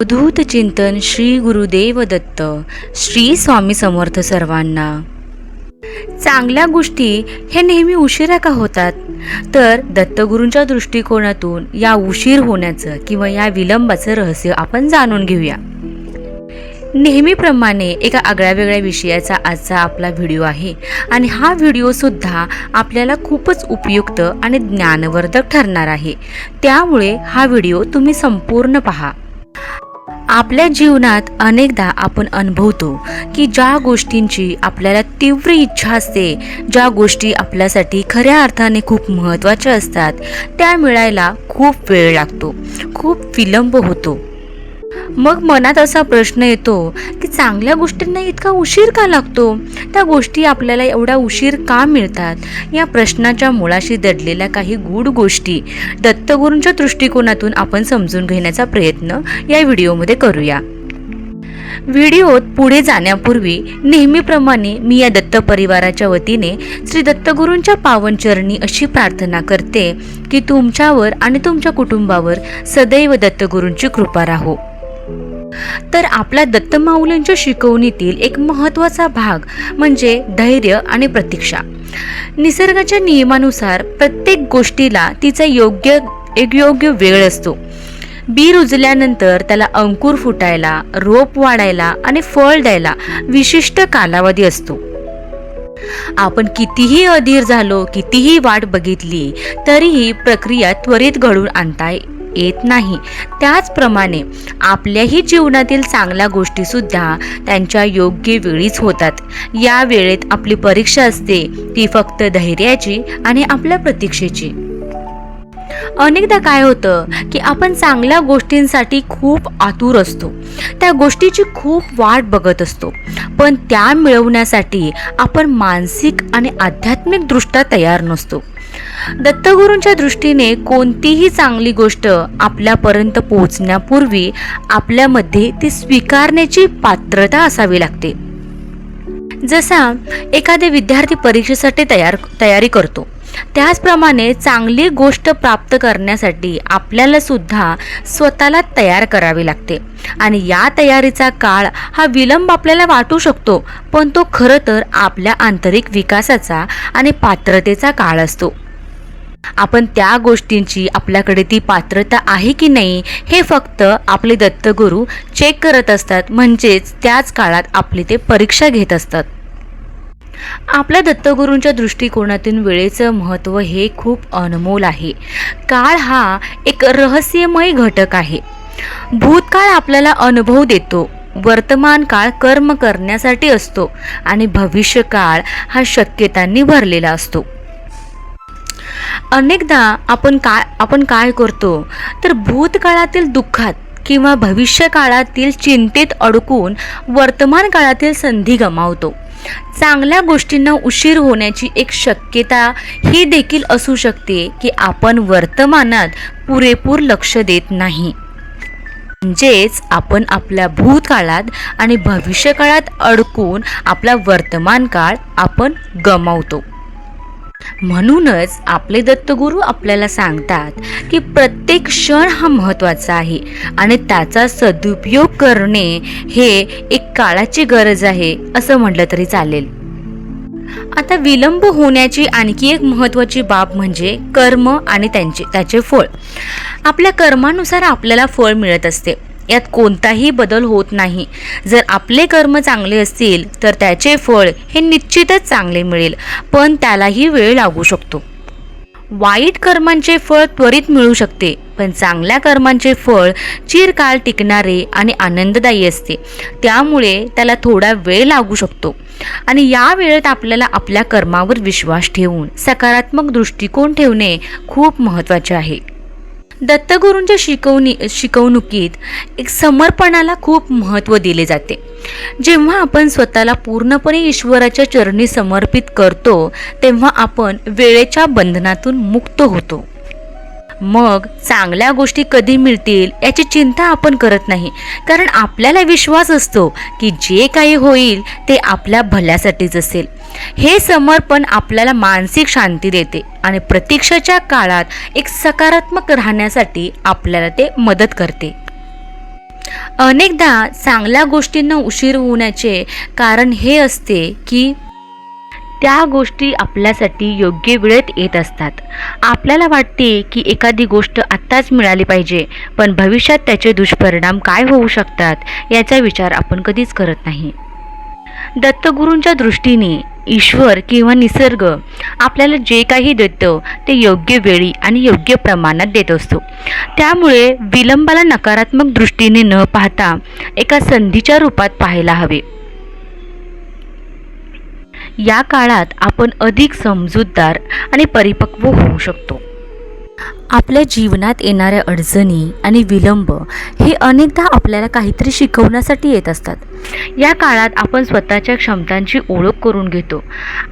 अवधूत चिंतन श्री गुरुदेव दत्त श्री स्वामी समर्थ सर्वांना. चांगल्या गोष्टी हे नेहमी उशिरा का होतात? तर दत्तगुरूंच्या दृष्टिकोनातून या उशीर होण्याचं किंवा या विलंबाचं रहस्य आपण जाणून घेऊया. नेहमीप्रमाणे एका आगळ्या वेगळ्या विषयाचा आजचा आपला व्हिडिओ आहे आणि हा व्हिडिओसुद्धा आपल्याला खूपच उपयुक्त आणि ज्ञानवर्धक ठरणार आहे. त्यामुळे हा व्हिडिओ तुम्ही संपूर्ण पहा. आपल्या जीवनात अनेकदा आपण अनुभवतो की ज्या गोष्टींची आपल्याला तीव्र इच्छा असते ज्या गोष्टी आपल्यासाठी खऱ्या अर्थाने खूप महत्त्वाच्या असतात त्या मिळायला खूप वेळ लागतो खूप विलंब होतो. मग मनात असा प्रश्न येतो की चांगल्या गोष्टींना इतका उशीर का लागतो? त्या गोष्टी आपल्याला एवढा उशीर का मिळतात? या प्रश्नाच्या मुळाशी दडलेल्या काही गूढ गोष्टी दत्तगुरूंच्या दृष्टिकोनातून आपण समजून घेण्याचा प्रयत्न या व्हिडिओमध्ये करूया. व्हिडिओत पुढे जाण्यापूर्वी नेहमीप्रमाणे मी या दत्त परिवाराच्या वतीने श्री दत्तगुरूंच्या पावनचरणी अशी प्रार्थना करते की तुमच्यावर आणि तुमच्या कुटुंबावर सदैव दत्तगुरूंची कृपा राहो. तर आपल्या दत्तमाऊलींच्या शिकवणीतील एक महत्त्वाचा भाग म्हणजे धैर्य आणि प्रतीक्षा. निसर्गाच्या नियमानुसार प्रत्येक गोष्टीला तिचा योग्य एक योग्य वेळ असतो. बी रुजल्यानंतर त्याला अंकुर फुटायला रोप वाढायला आणि फळ द्यायला विशिष्ट कालावधी असतो. आपण कितीही अधीर झालो कितीही वाट बघितली तरीही प्रक्रिया त्वरित घडून आणता येत नाही. त्याचप्रमाणे आपल्याही जीवनातील चांगल्या गोष्टीसुद्धा त्यांच्या योग्य वेळीच होतात. या वेळेत आपली परीक्षा असते ती फक्त धैर्याची आणि आपल्या प्रतीक्षेची. अनेकदा काय होतं की आपण चांगल्या गोष्टींसाठी खूप आतुर असतो. त्या गोष्टीची खूप वाट बघत असतो. पण त्या मिळवण्यासाठी आपण मानसिक आणि आध्यात्मिकदृष्ट्या तयार नसतो. दत्तगुरूंच्या दृष्टीने कोणतीही चांगली गोष्ट आपल्यापर्यंत पोहोचण्यापूर्वी आपल्यामध्ये ती स्वीकारण्याची पात्रता असावी लागते. जसा एखादे विद्यार्थी परीक्षेसाठी तयार तयारी करतो त्याचप्रमाणे चांगली गोष्ट प्राप्त करण्यासाठी आपल्याला सुद्धा स्वतःला तयार करावी लागते. आणि या तयारीचा काळ हा विलंब आपल्याला वाटू शकतो पण तो खरं तर आपल्या आंतरिक विकासाचा आणि पात्रतेचा काळ असतो. आपण त्या गोष्टींची आपल्याकडे ती पात्रता आहे की नाही हे फक्त आपले दत्तगुरू चेक करत असतात म्हणजेच त्याच काळात आपली ते परीक्षा घेत असतात. आपल्या दत्तगुरूंच्या दृष्टिकोनातून वेळेचं महत्त्व हे खूप अनमोल आहे. काळ हा एक रहस्यमय घटक आहे. भूतकाळ आपल्याला अनुभव देतो वर्तमान काळ कर्म करण्यासाठी असतो आणि भविष्यकाळ हा शक्यतांनी भरलेला असतो. अनेकदा आपण काय आपण काय करतो तर भूतकाळातील दुःखात किंवा भविष्य काळातील चिंतेत अडकून वर्तमान काळातील संधी गमावतो. चांगल्या गोष्टींना उशीर होण्याची एक शक्यता ही देखील असू शकते की आपण वर्तमानात पुरेपूर लक्ष देत नाही. म्हणजेच आपण आपल्या भूतकाळात आणि भविष्यकाळात अडकून आपला वर्तमान काळ आपण गमावतो. म्हणूनच आपले दत्तगुरू आपल्याला सांगतात की प्रत्येक क्षण हा महत्त्वाचा आहे आणि त्याचा सदुपयोग करणे हे एक काळाची गरज आहे असं म्हटलं तरी चालेल. आता विलंब होण्याची आणखी एक महत्त्वाची बाब म्हणजे कर्म आणि त्यांचे त्याचे फळ. आपल्या कर्मानुसार आपल्याला फळ मिळत असते. यात कोणताही बदल होत नाही. जर आपले कर्म चांगले असतील तर त्याचे फळ हे निश्चितच चांगले मिळेल पण त्यालाही वेळ लागू शकतो. वाईट कर्मांचे फळ त्वरित मिळू शकते पण चांगल्या कर्मांचे फळ चिरकाळ टिकणारे आणि आनंददायी असते. त्यामुळे त्याला थोडा वेळ लागू शकतो. आणि या वेळेत आपल्याला आपल्या कर्मावर विश्वास ठेवून सकारात्मक दृष्टिकोन ठेवणे खूप महत्त्वाचे आहे. दत्तगुरूंच्या शिकवणी शिकवणुकीत एक समर्पणाला खूप महत्त्व दिले जाते. जेव्हा आपण स्वतःला पूर्णपणे ईश्वराच्या चरणी समर्पित करतो तेव्हा आपण वेळेच्या बंधनातून मुक्त होतो. मग चांगल्या गोष्टी कधी मिळतील याची चिंता आपण करत नाही. कारण आपल्याला विश्वास असतो की जे काही होईल ते आपल्या भल्यासाठीच असेल. हे समर्पण आपल्याला मानसिक शांती देते. आणि प्रतीक्षेच्या काळात एक सकारात्मक राहण्यासाठी आपल्याला ते मदत करते. अनेकदा चांगल्या गोष्टींना उशीर होण्याचे कारण हे असते की त्या गोष्टी आपल्यासाठी योग्य वेळेत येत असतात. आपल्याला वाटते की एखादी गोष्ट आत्ताच मिळाली पाहिजे पण भविष्यात त्याचे दुष्परिणाम काय होऊ शकतात याचा विचार आपण कधीच करत नाही. दत्तगुरूंच्या दृष्टीने ईश्वर किंवा निसर्ग आपल्याला जे काही देतं ते योग्य वेळी आणि योग्य प्रमाणात देत असतो. त्यामुळे विलंबाला नकारात्मक दृष्टीने न पाहता एका संधीच्या रूपात पाहायला हवे. या काळात आपण अधिक समजूतदार आणि परिपक्व होऊ शकतो. आपल्या जीवनात येणाऱ्या अडचणी आणि विलंब हे अनेकदा आपल्याला काहीतरी शिकवण्यासाठी येत असतात. या काळात आपण स्वतःच्या क्षमतांची ओळख करून घेतो.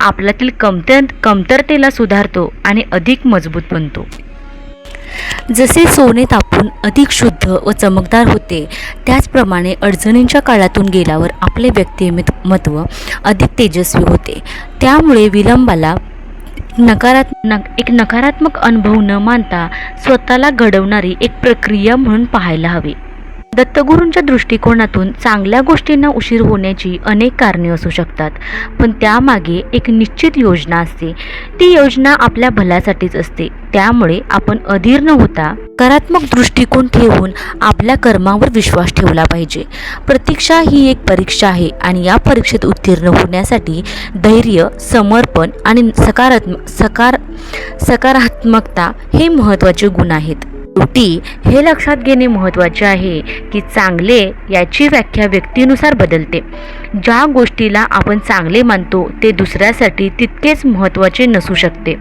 आपल्यातील कमतर कमतरतेला सुधारतो आणि अधिक मजबूत बनतो. जसे सोने तापून अधिक शुद्ध व चमकदार होते त्याचप्रमाणे अडचणींच्या काळातून गेल्यावर आपले व्यक्तिमत्व अधिक तेजस्वी होते. त्यामुळे विलंबाला नकारात नक एक नकारात्मक अनुभव न मानता स्वतःला घडवणारी एक प्रक्रिया म्हणून पाहायला हवी. दत्तगुरूंच्या दृष्टिकोनातून चांगल्या गोष्टींना उशीर होण्याची अनेक कारणे असू शकतात पण त्यामागे एक निश्चित योजना असते. ती योजना आपल्या भल्यासाठीच असते. त्यामुळे आपण अधीर न होता सकारात्मक दृष्टिकोन ठेवून आपल्या कर्मावर विश्वास ठेवला पाहिजे. प्रतीक्षा ही एक परीक्षा आहे आणि या परीक्षेत उत्तीर्ण होण्यासाठी धैर्य समर्पण आणि सकारात्मक सकार सकारात्मकता हे महत्त्वाचे गुण आहेत. शेवटी हे लक्षात घेणे महत्त्वाचे आहे की चांगले याची व्याख्या व्यक्तीनुसार बदलते. ज्या गोष्टीला आपण चांगले मानतो ते दुसऱ्यासाठी तितकेच महत्त्वाचे नसू शकते.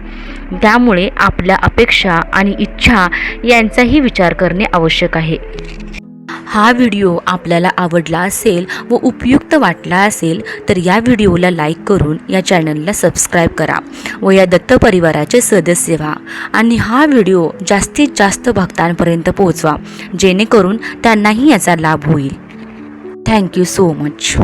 त्यामुळे आपल्या अपेक्षा आणि इच्छा यांचाही विचार करणे आवश्यक आहे. हा व्हिडिओ आपल्याला आवडला असेल व उपयुक्त वाटला असेल तर या व्हिडिओला लाईक करून या चॅनलला सबस्क्राईब करा व या दत्त परिवाराचे सदस्य व्हा आणि हा व्हिडिओ जास्तीत जास्त भक्तांपर्यंत पोहोचवा जेणेकरून त्यांनाही याचा लाभ होईल. Thank you so much